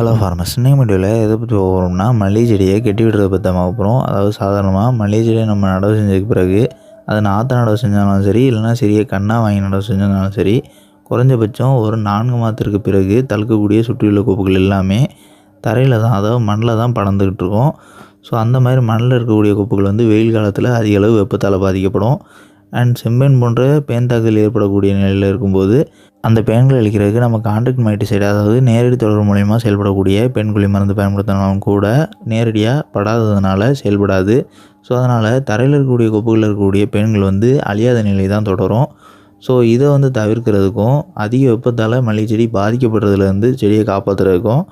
Hello ஃபார்மஸ் இன்னைக்கு வீடியோவில் எதை பற்றி போகிறோம்னா மல்லிகை செடியை கெட்டி விடுறத பற்றி தான் போகிறோம் அதாவது சாதாரணமாக மல்லிகை செடியை நம்ம நடவு செஞ்சதுக்கு பிறகு அதை நாற்று நடவு செஞ்சாலும் சரி இல்லைனா சிறிய கண்ணாக வாங்கி நடவு செஞ்சாலும் சரி குறைஞ்சபட்சம் ஒரு நான்கு மாதத்திற்கு பிறகு தழுக்கக்கூடிய சுற்றியுள்ள கொப்புகள் எல்லாமே தரையில் தான் அதாவது மண்ணில் தான் படர்ந்துக்கிட்டு இருக்கோம். ஸோ அந்த மாதிரி மண்ணில் இருக்கக்கூடிய கொப்புகள் வந்து வெயில் காலத்தில் அதிக அளவு வெப்பத்தால் பாதிக்கப்படும். அண்ட் செம்பேன் போன்ற பேன் தாக்குதல் ஏற்படக்கூடிய நிலையில் இருக்கும்போது அந்த பேன்களை அழிக்கிறதுக்கு நம்ம கான்ட்ராக்ட் மைட்டிசைடு அதாவது நேரடி தொடர்பு மூலயமா செயல்படக்கூடிய பெண்குழி மருந்து பயன்படுத்தினாலும் கூட நேரடியாக படாததுனால செயல்படாது. ஸோ அதனால் தரையில் இருக்கக்கூடிய கொப்புகளில் இருக்கக்கூடிய பெண்கள் வந்து அழியாத நிலை தான் தொடரும். ஸோ இதை வந்து தவிர்க்கிறதுக்கும் அதிக வெப்பத்தால் மல்லிகை செடி பாதிக்கப்படுறதுலேருந்து செடியை காப்பாற்றுறதுக்கும்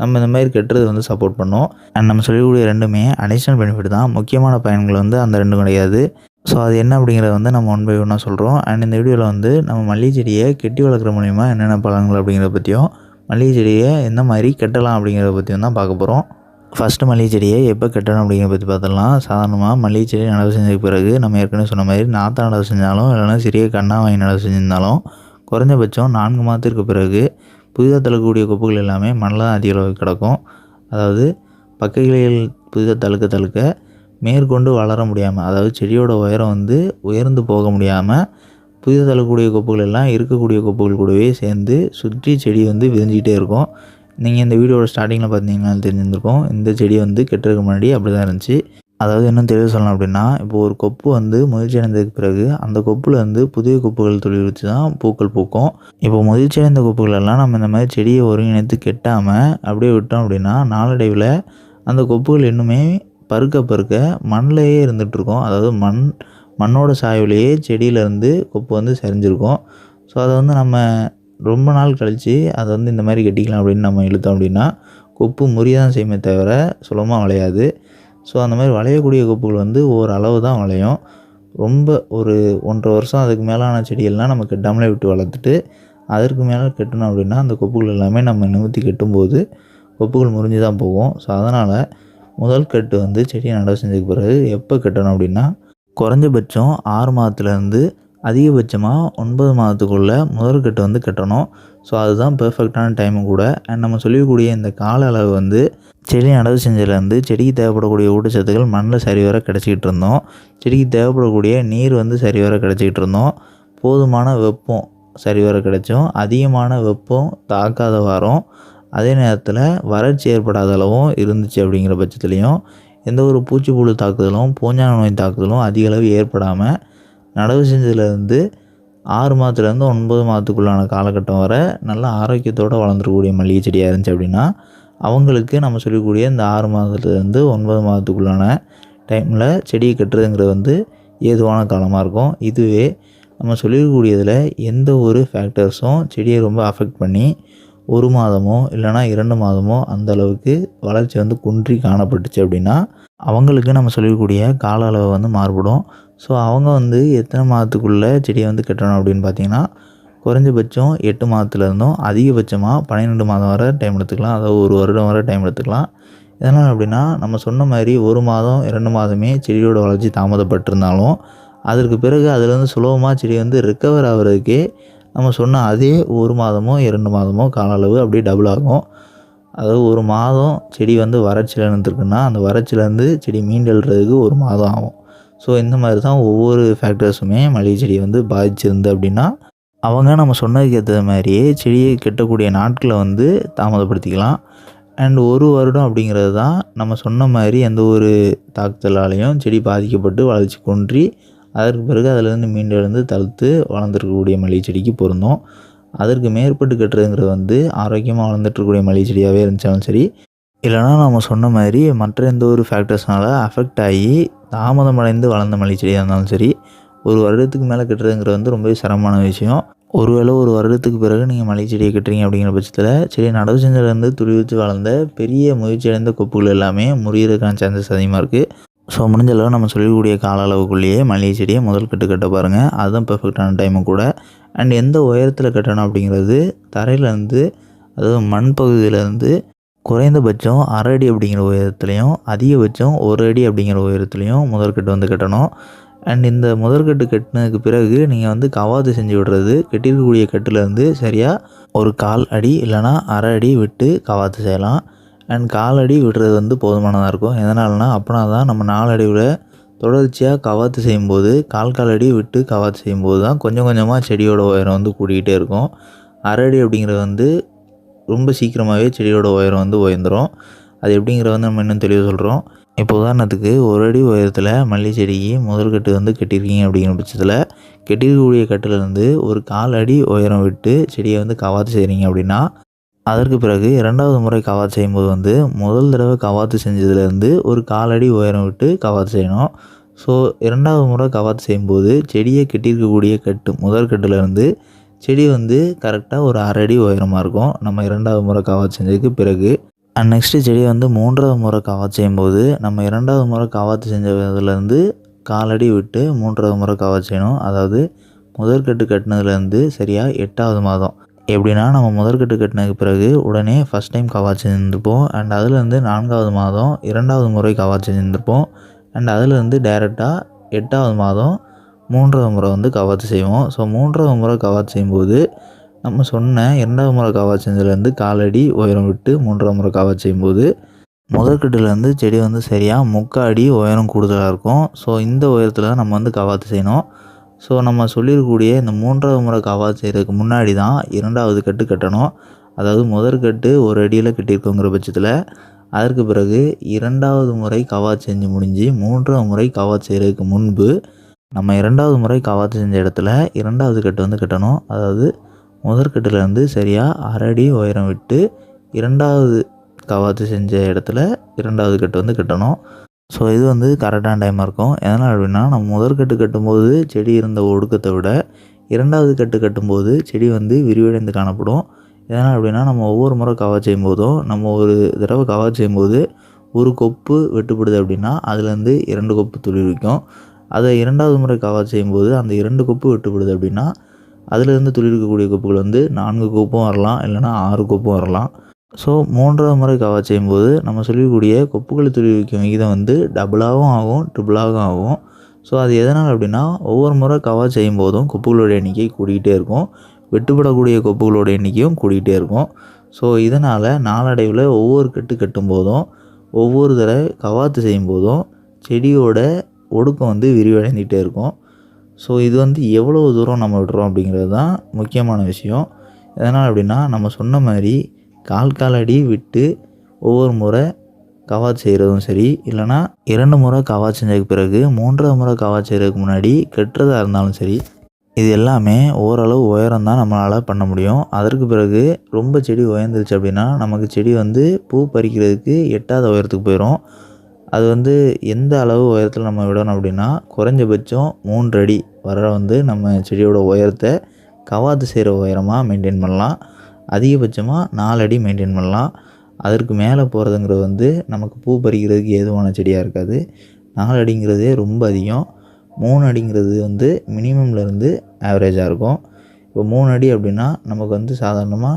நம்ம இந்த மாதிரி கெட்டுறது வந்து சப்போர்ட் பண்ணோம். அண்ட் நம்ம சொல்லக்கூடிய ரெண்டுமே அடிஷ்னல் பெனிஃபிட் தான். முக்கியமான பயன்கள் வந்து அந்த ரெண்டும் கிடையாது. ஸோ அது என்ன அப்படிங்கிறத வந்து நம்ம ஒன் பை ஒன்னாக சொல்கிறோம் அண்ட் இந்த வீடியோவில் வந்து நம்ம மல்லிகை செடியை கெட்டி வளர்க்குற மூலிமா என்னென்ன பலன்கள் அப்படிங்கிறத பற்றியும் மல்லிகை செடியை எந்த மாதிரி கெட்டலாம் அப்படிங்கிறத பற்றியும் தான் பார்க்க போகிறோம் ஃபஸ்ட்டு மல்லிகை செடியை எப்போ கட்டணும் அப்படிங்கிறத பற்றி பார்த்துடலாம். சாதாரணமாக மல்லிகை செடி நடவு செஞ்சதுக்கு பிறகு நம்ம ஏற்கனவே சொன்ன மாதிரி நாற்று நடவு செஞ்சாலும் இல்லைனா சிறிய கண்ணா வாங்கி நடவு செஞ்சிருந்தாலும் குறைஞ்சபட்சம் நான்கு மாதத்திற்கு பிறகு புதிதாக தழுக்கக்கூடிய கொப்புகள் எல்லாமே மண்ணில் தான் அதிக அளவு கிடக்கும். அதாவது பக்க கிளைகள் புதிதாக தழுக்க தழுக்க மேற்கொண்டு வளர முடியாமல் அதாவது செடியோட உயரம் வந்து உயர்ந்து போக முடியாமல் புதிய தள்ளக்கூடிய கொப்புகள் எல்லாம் இருக்கக்கூடிய கொப்புகள் கூடவே சேர்ந்து சுற்றி செடி வந்து விரிஞ்சிக்கிட்டே இருக்கும். நீங்கள் இந்த வீடியோட ஸ்டார்டிங்கில் பார்த்தீங்கன்னா தெரிஞ்சிருந்திருக்கும். இந்த செடி வந்து கெட்டுறதுக்கு முன்னாடி அப்படி தான் இருந்துச்சு. அதாவது இன்னும் தெளிவு சொல்லணும் அப்படின்னா இப்போ ஒரு கொப்பு வந்து முதிர்ச்சி அடைந்ததுக்கு பிறகு அந்த கொப்பில் வந்து புதிய கொப்புகள் தொழில் வச்சு தான் பூக்கள் பூக்கும். இப்போ முதிர்ச்சி அடைந்த கொப்புகளெல்லாம் நம்ம இந்த மாதிரி செடியை ஒருங்கிணைத்து கெட்டாமல் அப்படியே விட்டோம் அப்படின்னா நாளடைவில் அந்த கொப்புகள் இன்னுமே பருக்க பருக்க மண்ணிலேயே இருந்துகிட்ருக்கோம். அதாவது மண் மண்ணோட சாய்வுலேயே செடியிலேருந்து கொப்பு வந்து சரிஞ்சிருக்கும். ஸோ அதை வந்து நம்ம ரொம்ப நாள் கழித்து அதை வந்து இந்த மாதிரி கட்டிக்கலாம் அப்படின்னு நம்ம இழுத்தோம் அப்படின்னா கொப்பு முறிய தான் செய்யுமே தவிர சுலமாக வளையாது. ஸோ அந்த மாதிரி வளையக்கூடிய கொப்புகள் வந்து ஓரளவு தான் வளையும். ரொம்ப ஒரு ஒன்றரை வருஷம் அதுக்கு மேலான செடியெல்லாம் நம்ம கெட்டாமலே விட்டு வளர்த்துட்டு அதற்கு மேலே கட்டணும் அப்படின்னா அந்த கொப்புகள் எல்லாமே நம்ம நிமித்தி கட்டும்போது கொப்புகள் முறிஞ்சு தான் போகும். ஸோ அதனால் முதல் கட்டு வந்து செடியை நடவு செஞ்சதுக்கு பிறகு எப்போ கட்டணும் அப்படின்னா குறைஞ்சபட்சம் ஆறு மாதத்துலேருந்து அதிகபட்சமாக ஒன்பது மாதத்துக்குள்ளே முதல் கட்டு வந்து கட்டணும். ஸோ அதுதான் பெர்ஃபெக்டான டைமும் கூட. அண்ட் நம்ம சொல்லக்கூடிய இந்த கால அளவு வந்து செடி நடவு செஞ்சதுலேருந்து செடிக்கு தேவைப்படக்கூடிய ஊட்டச்சத்துக்கள் மண்ணில் சரிவர கிடச்சிக்கிட்டு இருந்தோம். செடிக்கு தேவைப்படக்கூடிய நீர் வந்து சரிவர கிடச்சிக்கிட்டு இருந்தோம். போதுமான வெப்பம் சரிவர கிடைச்சோம். அதிகமான வெப்பம் தாக்காத வாரம். அதே நேரத்தில் வறட்சி ஏற்படாத அளவும் இருந்துச்சு அப்படிங்கிற பட்சத்துலேயும் எந்த ஒரு பூச்சிப்புழு தாக்குதலும் பூஞ்சான நோய் தாக்குதலும் அதிக அளவு ஏற்படாமல் நடவு செஞ்சதுலேருந்து ஆறு மாதத்துலேருந்து ஒன்பது மாதத்துக்குள்ளான காலகட்டம் வரை நல்ல ஆரோக்கியத்தோடு வளர்ந்துருக்கக்கூடிய மல்லிகை செடியாக இருந்துச்சு அப்படின்னா அவங்களுக்கு நம்ம சொல்லக்கூடிய இந்த ஆறு மாதத்துலேருந்து ஒன்பது மாதத்துக்குள்ளான டைமில் செடியை கட்டுறதுங்கிறது வந்து ஏதுவான காலமாக இருக்கும். இதுவே நம்ம சொல்லிக்கக்கூடியதில் எந்த ஒரு ஃபேக்டர்ஸும் செடியை ரொம்ப அஃபெக்ட் பண்ணி ஒரு மாதமோ இல்லைனா இரண்டு மாதமோ அந்த அளவுக்கு வளர்ச்சி வந்து குன்றி காணப்பட்டுச்சு அப்படின்னா அவங்களுக்கு நம்ம சொல்லக்கூடிய கால அளவு வந்து மாறுபடும். ஸோ அவங்க வந்து எத்தனை மாதத்துக்குள்ளே செடியை வந்து கட்டணும் அப்படின்னு பார்த்தீங்கன்னா குறைஞ்சபட்சம் எட்டு மாதத்துலேருந்தும் அதிகபட்சமாக பன்னிரெண்டு மாதம் வரை டைம் எடுத்துக்கலாம். அதாவது ஒரு வருடம் வரை டைம் எடுத்துக்கலாம். எதனால் அப்படின்னா நம்ம சொன்ன மாதிரி ஒரு மாதம் இரண்டு மாதமே செடியோட வளர்ச்சி தாமதப்பட்டிருந்தாலும் அதற்கு பிறகு அதுலேருந்து சுலபமாக செடி வந்து ரிக்கவர் ஆகிறதுக்கே நம்ம சொன்ன அதே ஒரு மாதமோ இரண்டு மாதமோ கால அளவு அப்படியே டபுள் ஆகும். அதாவது ஒரு மாதம் செடி வந்து வறட்சியில் இருந்துருக்குன்னா அந்த வறட்சியிலேருந்து செடி மீண்டெழுறதுக்கு ஒரு மாதம் ஆகும். ஸோ இந்த மாதிரி தான் ஒவ்வொரு ஃபேக்டர்ஸுமே மளிகை செடியை வந்து பாதிச்சிருந்து அப்படின்னா அவங்க நம்ம சொன்னதுக்கு ஏற்ற மாதிரியே செடியை கெட்டக்கூடிய நாட்களை வந்து தாமதப்படுத்திக்கலாம். அண்ட் ஒரு வருடம் அப்படிங்கிறது தான் நம்ம சொன்ன மாதிரி எந்த ஒரு தாக்குதலாலையும் செடி பாதிக்கப்பட்டு வளர்ச்சி கொன்றி அதற்கு பிறகு அதிலேருந்து மீண்டெழுந்து தழுத்து வளர்ந்துருக்கக்கூடிய மல்லிகை செடிக்கு பொருந்தும். அதற்கு மேற்பட்டு கட்டுறதுங்கிறது வந்து ஆரோக்கியமாக வளர்ந்துட்டுருக்கக்கூடிய மல்லிகை செடியாகவே இருந்துச்சாலும் சரி இல்லைனா நம்ம சொன்ன மாதிரி மற்ற எந்த ஒரு ஃபேக்டர்ஸ்னால் அஃபெக்ட் ஆகி தாமதமடைந்து வளர்ந்த மல்லிகை செடியாக இருந்தாலும் சரி ஒரு வருடத்துக்கு மேலே கட்டுறதுங்கிறது வந்து ரொம்பவே சிரமமான விஷயம். ஒருவேளை ஒரு வருடத்துக்கு பிறகு நீங்கள் மல்லிகை செடியை கட்டுறீங்க அப்படிங்கிற பட்சத்தில் செடி நடவு செஞ்சதுலேருந்து துளி வச்சு வளர்ந்த பெரிய முயற்சி அடைந்த கொப்புகள் எல்லாமே முறியறதுக்கான சான்சஸ் அதிகமாக இருக்குது ஸோ முடிஞ்ச அளவு நம்ம சொல்லக்கூடிய கால அளவுக்குள்ளேயே மல்லிகை செடியை முதல் கட்டு கட்ட பாருங்கள் அதுதான் பெர்ஃபெக்டான டைமும் கூட. அண்ட் எந்த உயரத்தில் கட்டணும் அப்படிங்கிறது தரையிலேருந்து அதாவது மண் பகுதியிலேருந்து குறைந்தபட்சம் அரை அடி அப்படிங்கிற உயரத்துலையும் அதிகபட்சம் ஒரு அடி அப்படிங்கிற உயரத்துலையும் முதற்கட்டு வந்து கட்டணும். அண்ட் இந்த முதற்கட்டு கட்டினதுக்கு பிறகு நீங்கள் வந்து கவாத்து செஞ்சு விடுறது கட்டியிருக்கக்கூடிய கட்டுலேருந்து சரியாக ஒரு கால் அடி இல்லைனா அரை அடி விட்டு கவாத்து செய்யலாம். அண்ட் கால் அடி விடுறது வந்து போதுமானதாக இருக்கும். எதனால்னா அப்படின்னா தான் நம்ம நாலடி விட தொடர்ச்சியாக கவாத்து செய்யும்போது கால் கால் அடி விட்டு கவாத்து செய்யும்போது தான் கொஞ்சம் கொஞ்சமாக செடியோட உயரம் வந்து கூடிக்கிட்டே இருக்கும். அரை அடி அப்படிங்கிறது வந்து ரொம்ப சீக்கிரமாகவே செடியோட உயரம் வந்து உயர்ந்துடும் அது எப்படிங்கிறத வந்து நம்ம இன்னும் தெளிவாக சொல்கிறோம் இப்போ உதாரணத்துக்கு ஒரு அடி உயரத்தில் மல்லி செடிக்கு முதல் கட்டு வந்து கட்டியிருக்கீங்க அப்படிங்கிற பட்சத்தில் கட்டியிருக்கக்கூடிய கட்டிலேருந்து ஒரு கால் அடி உயரம் விட்டு செடியை வந்து கவாத்து செய்கிறீங்க அப்படின்னா அதற்கு பிறகு இரண்டாவது முறை கவாத்து செய்யும்போது வந்து முதல் தடவை கவாத்து செஞ்சதுலேருந்து ஒரு காலடி உயரம் விட்டு கவாத்து செய்யணும். ஸோ இரண்டாவது முறை கவாத்து செய்யும்போது செடியை கட்டியிருக்கக்கூடிய கட்டு முதல் கட்டுலேருந்து செடி வந்து கரெக்டாக ஒரு அரை அடி உயரமாக இருக்கும். நம்ம இரண்டாவது முறை கவாத்து செஞ்சதுக்கு பிறகு அண்ட் நெக்ஸ்ட்டு செடி வந்து மூன்றாவது முறை காவாத்து செய்யும்போது நம்ம இரண்டாவது முறை கவாத்து செஞ்சதுலேருந்து காலடி விட்டு மூன்றாவது முறை காவாத்து செய்யணும். அதாவது முதற்கட்டு கட்டினதுலேருந்து சரியாக எட்டாவது மாதம். எப்படின்னா நம்ம முதற்கட்டு கட்டினதுக்கு பிறகு உடனே ஃபஸ்ட் டைம் கவாச்சி செஞ்சுருப்போம் அண்ட் அதுலேருந்து நான்காவது மாதம் இரண்டாவது முறை கவாச்சி செஞ்சுருப்போம் அண்ட் அதுலேருந்து டைரெக்டாக எட்டாவது மாதம் மூன்றாவது முறை வந்து கவாத்து செய்வோம். ஸோ மூன்றாவது முறை கவாச்சி செய்யும்போது நம்ம சொன்ன இரண்டாவது முறை கவாச்சி செஞ்சதுலேருந்து காலடி உயரம் விட்டு மூன்றாவது முறை கவாச்சி செய்யும்போது முதற்கட்டுலேருந்து செடி வந்து சரியாக முக்கால் அடி உயரம் கூடுதலாக இருக்கும். ஸோ இந்த உயரத்தில் தான் நம்ம வந்து கவாத்து செய்யணும். ஸோ நம்ம சொல்லியிருக்கக்கூடிய இந்த மூன்றாவது முறை கவாத்து செய்கிறதுக்கு முன்னாடி தான் இரண்டாவது கட்டு கட்டணும். அதாவது முதற்கட்டு ஒரு அடியில் கட்டியிருக்கோங்கிற பட்சத்தில் அதற்கு பிறகு இரண்டாவது முறை கவாத்து செஞ்சு முடிஞ்சு மூன்றாவது முறை கவாத்து செய்கிறதுக்கு முன்பு நம்ம இரண்டாவது முறை கவாத்து செஞ்ச இடத்துல இரண்டாவது கட்டு வந்து கட்டணும். அதாவது முதற்கட்டுலேருந்து சரியாக அரடி உயரம் விட்டு இரண்டாவது கவாத்து செஞ்ச இடத்துல இரண்டாவது கட்டு வந்து கட்டணும். ஸோ இது வந்து கரெக்டான டைமாக இருக்கும். எதனால் அப்படின்னா நம்ம முதற்கட்டு கட்டும்போது செடி இருந்த ஒடுக்கத்தை விட இரண்டாவது கட்டு கட்டும்போது செடி வந்து விரிவடைந்து காணப்படும். எதனால் அப்படின்னா நம்ம ஒவ்வொரு முறை கவர் செய்யும் போதும் நம்ம ஒரு தடவை கவர் செய்யும்போது ஒரு கொப்பு வெட்டுப்படுது அப்படின்னா அதுலேருந்து இரண்டு கொப்பு துளிர்விக்கும் அதை இரண்டாவது முறை கவர் செய்யும்போது அந்த இரண்டு கொப்பு வெட்டுப்படுது அப்படின்னா அதிலிருந்து துளிர்க்கக்கூடிய கொப்புகள் வந்து நான்கு கொப்பும் வரலாம் இல்லைனா ஆறு கொப்பும் வரலாம். ஸோ மூன்றாவது முறை கவர் செய்யும்போது நம்ம சொல்லக்கூடிய கொப்புகளை துளிர்விக்கும் விகிதம் வந்து டபுளாகவும் ஆகும் ட்ரிபிளாகவும் ஆகும். ஸோ அது எதனால் அப்படின்னா ஒவ்வொரு முறை கவர் செய்யும் போதும் கொப்புகளோட எண்ணிக்கை கூடிக்கிட்டே இருக்கும். வெட்டுப்படக்கூடிய கொப்புகளோட எண்ணிக்கையும் கூடிக்கிட்டே இருக்கும். ஸோ இதனால் நாளடைவில் ஒவ்வொரு கட்டு கட்டும் போதும் ஒவ்வொரு தடவை கவாத்து செய்யும் போதும் செடியோட ஒடுக்கம் வந்து விரிவடைந்துகிட்டே இருக்கும். ஸோ இது வந்து எவ்வளோ தூரம் நம்ம விடுறோம் அப்படிங்கிறது தான் முக்கியமான விஷயம். எதனால் அப்படின்னா நம்ம சொன்ன மாதிரி கால் கால் அடி விட்டு ஒவ்வொரு முறை கவாச் செய்கிறதும் சரி இல்லைனா இரண்டு முறை கவாத் செஞ்சதுக்கு பிறகு மூன்றாவது முறை கவாத் செய்கிறதுக்கு முன்னாடி கெட்டுறதாக இருந்தாலும் சரி இது எல்லாமே ஓரளவு உயரம் தான் நம்மளால் பண்ண முடியும். அதற்கு பிறகு ரொம்ப செடி உயர்ந்துருச்சு அப்படின்னா நமக்கு செடி வந்து பூ பறிக்கிறதுக்கு எட்டாத உயரத்துக்கு போயிடும் அது வந்து எந்த அளவு உயரத்தில் நம்ம விடணும் அப்படின்னா குறைஞ்சபட்சம் மூன்று அடி வர வந்து நம்ம செடியோட உயரத்தை கவாத்து செய்கிற உயரமாக மெயின்டைன் பண்ணலாம். அதிகபட்சமாக நாலு அடி மெயின்டைன் பண்ணலாம். அதற்கு மேலே போகிறதுங்கிறது வந்து நமக்கு பூ பறிக்கிறதுக்கு ஏதுவான செடியாக இருக்காது. நாலு அடிங்கிறதே ரொம்ப அதிகம். மூணு அடிங்கிறது வந்து மினிமம்லேருந்து ஆவரேஜாக இருக்கும். இப்போ மூணு அடி அப்படின்னா நமக்கு வந்து சாதாரணமாக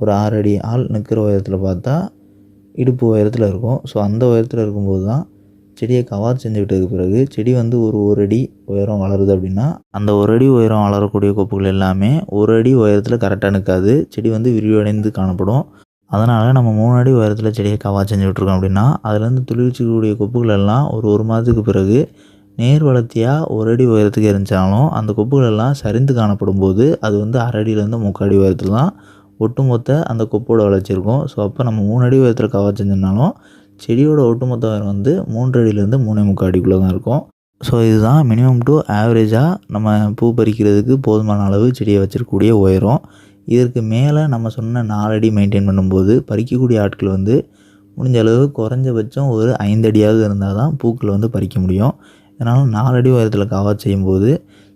ஒரு ஆறு அடி ஆள் நிற்கிற உயரத்தில் பார்த்தா இடுப்பு உயரத்தில் இருக்கும். ஸோ அந்த உயரத்தில் இருக்கும்போது தான் செடியை கவர் செஞ்சு விட்டதுக்கு பிறகு செடி வந்து ஒரு ஒரு அடி உயரம் வளருது அப்படின்னா அந்த ஒரு அடி உயரம் வளரக்கூடிய கொப்புகள் எல்லாமே ஒரு அடி உயரத்தில் கரெக்டாக நிற்காது செடி வந்து விரிவடைந்து காணப்படும். அதனால் நம்ம மூணு அடி உயரத்தில் செடியை கவா செஞ்சு விட்ருக்கோம் அப்படின்னா அதுலேருந்து துளிர்ச்சிக்கூடிய கொப்புகள் எல்லாம் ஒரு ஒரு மாதத்துக்கு பிறகு நேர் வளர்த்தியாக ஒரு அடி உயரத்துக்கு இருந்துச்சாலும் அந்த கொப்புகள் எல்லாம் சரிந்து காணப்படும் போது அது வந்து அரை அடியிலேருந்து முக்கால் அடி உயரத்தில் தான் ஒட்டுமொத்த அந்த கொப்போட வளர்ச்சி இருக்கும். ஸோ அப்போ நம்ம மூணு அடி உயரத்தில் கவர் செஞ்சோம்னாலும் செடியோட ஒட்டுமொத்த உயரம் வந்து மூன்று அடியிலேருந்து மூணே முக்கால் அடிக்குள்ளே தான் இருக்கும். ஸோ இதுதான் மினிமம் டு ஆவரேஜாக நம்ம பூ பறிக்கிறதுக்கு போதுமான அளவு செடியை வச்சிருக்கக்கூடிய உயரம். இதற்கு மேலே நம்ம சொன்ன நாலடி மெயின்டைன் பண்ணும்போது பறிக்கக்கூடிய ஆட்கள் வந்து முடிஞ்ச அளவு குறைஞ்சபட்சம் ஒரு ஐந்தடியாவது இருந்தால் தான் பூக்கள் வந்து பறிக்க முடியும். இதனால் நாலடி உயரத்தில் கவர் செய்யும்போது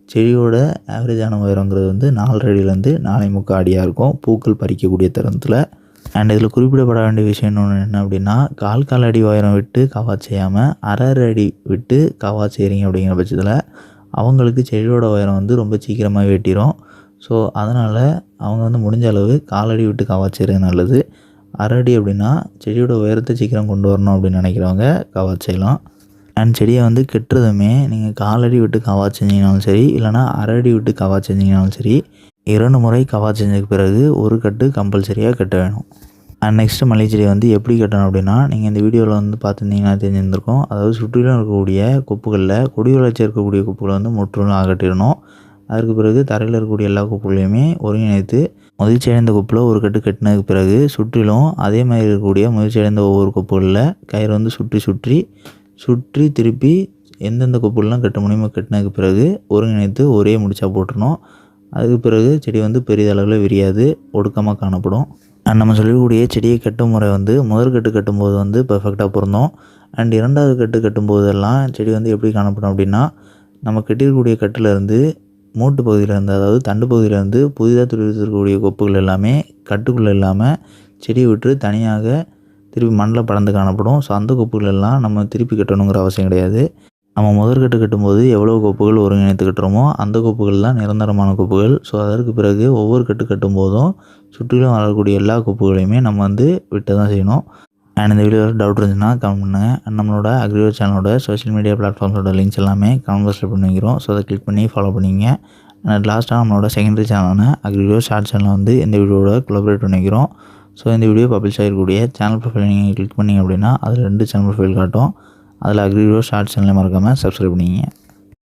செடியோட ஆவரேஜான உயரங்கிறது வந்து நாலரை அடியிலேருந்து நாலே முக்கால் அடியாக இருக்கும். பூக்கள் பறிக்கக்கூடிய தருணத்தில். அண்ட் இதில் குறிப்பிடப்பட வேண்டிய விஷயம் இன்னொன்று என்ன அப்படின்னா கால் கால் அடி உயரம் விட்டு கவா செய்யாமல் அரை அரை அடி விட்டு கவா செய்கிறீங்க அப்படிங்கிற பட்சத்தில் அவங்களுக்கு செடியோட உயரம் வந்து ரொம்ப சீக்கிரமாக வெட்டிடும் ஸோ அதனால் அவங்க வந்து முடிஞ்ச அளவு காலடி விட்டு கவா செய்கிறது நல்லது. அரடி அப்படின்னா செடியோட உயரத்தை சீக்கிரம் கொண்டு வரணும் அப்படின்னு நினைக்கிறவங்க கவா செய்யலாம். அண்ட் செடியை வந்து கெட்டுறதுமே நீங்கள் காலடி விட்டு கவா செஞ்சீங்கனாலும் சரி இல்லைனா அரடி விட்டு கவா செஞ்சீங்கனாலும் சரி இரண்டு முறை கவா செஞ்சதுக்கு பிறகு ஒரு கட்டு கம்பல்சரியாக கட்ட வேணும். அண்ட் நெக்ஸ்ட்டு மல்லிகை செடியை வந்து எப்படி கட்டணும் அப்படின்னா நீங்கள் இந்த வீடியோவில் வந்து பார்த்துருந்தீங்கன்னா தெரிஞ்சிருந்திருக்கும். அதாவது சுற்றிலும் இருக்கக்கூடிய குப்புகளில் கொடி வளர்ச்சி இருக்கக்கூடிய கொப்புகளை வந்து முற்றிலும் அகட்டிடணும் அதற்கு பிறகு தரையில் இருக்கக்கூடிய எல்லா குப்புகளையுமே ஒருங்கிணைத்து முதிர்ச்சி அடைந்த ஒரு கட்டு கட்டினதுக்கு பிறகு சுற்றிலும் அதே மாதிரி இருக்கக்கூடிய முதிர்ச்சி அடைந்த ஒவ்வொரு கொப்புகளில் கயிறு வந்து சுற்றி சுற்றி சுற்றி திருப்பி எந்தெந்த கொப்புகள்லாம் கட்ட முடியுமோ கட்டினதுக்கு பிறகு ஒருங்கிணைத்து ஒரே முடிச்சா போட்டுருணும் அதுக்கு பிறகு செடி வந்து பெரிதளவில் விரியாது ஒடுக்கமாக காணப்படும். அண்ட் நம்ம சொல்லக்கூடிய செடியை கட்டும் முறை வந்து முதல் கட்டு கட்டும்போது வந்து பர்ஃபெக்டாக பொருந்தோம். அண்ட் இரண்டாவது கட்டு கட்டும்போதெல்லாம் செடி வந்து எப்படி காணப்படும் அப்படின்னா நம்ம கட்டியிருக்கக்கூடிய கட்டிலேருந்து மூட்டு பகுதியிலேருந்து அதாவது தண்டு பகுதியிலேருந்து புதிதாக துளிர்த்திருக்கக்கூடிய கொப்புகள் எல்லாமே கட்டுக்குள்ளே இல்லாமல் செடியை விட்டு தனியாக திருப்பி மண்ணில் படர்ந்து காணப்படும். ஸோ அந்த கொப்புகள் எல்லாம் நம்ம திருப்பி கட்டணுங்கிற அவசியம் கிடையாது. நம்ம முதல் கட்டு கட்டும்போது எவ்வளோ கோப்புகள் ஒருங்கிணைத்து கட்டுறோமோ அந்த கொப்புகள் தான் நிரந்தரமான கோப்புகள். ஸோ அதற்கு பிறகு ஒவ்வொரு கட்டு கட்டும்போதும் சுற்றிலும் வளரக்கூடிய எல்லா கோப்புகளையுமே நம்ம வந்து விட்டு தான் செய்யணும். அண்ட் இந்த வீடியோவில் டவுட் இருந்துச்சுன்னா கமெண்ட் பண்ணுங்கள் அண்ட் நம்மளோட அக்ரிவர் சேனலோட சோஷியல் மீடியா பிளாட்ஃபார்ம்ஸோட லிங்க்ஸ் எல்லாமே கமெண்ட் பாக்ஸில் பண்ணி வைக்கிறோம். ஸோ அதை கிளிக் பண்ணி ஃபாலோ பண்ணிங்க. அண்ட் லாஸ்ட்டாக நம்மளோட செகண்டரி சேனலான அக்ரிவியோ ஷார்ட் சேனலை வந்து இந்த வீடியோட கொலபரேட் பண்ணிக்கிறோம் ஸோ இந்த வீடியோ பப்ளிஷ் ஆகிருக்கக்கூடிய சேனல் ப்ரொஃபைல் நீங்கள் கிளிக் பண்ணிங்க அப்படின்னா அதில் ரெண்டு சேனல் ப்ரொஃபைல் காட்டும். அதில் அக்ரிவர் ஷார்ட் சேனலை மறக்காமல் சப்ஸ்கிரைப் பண்ணிங்க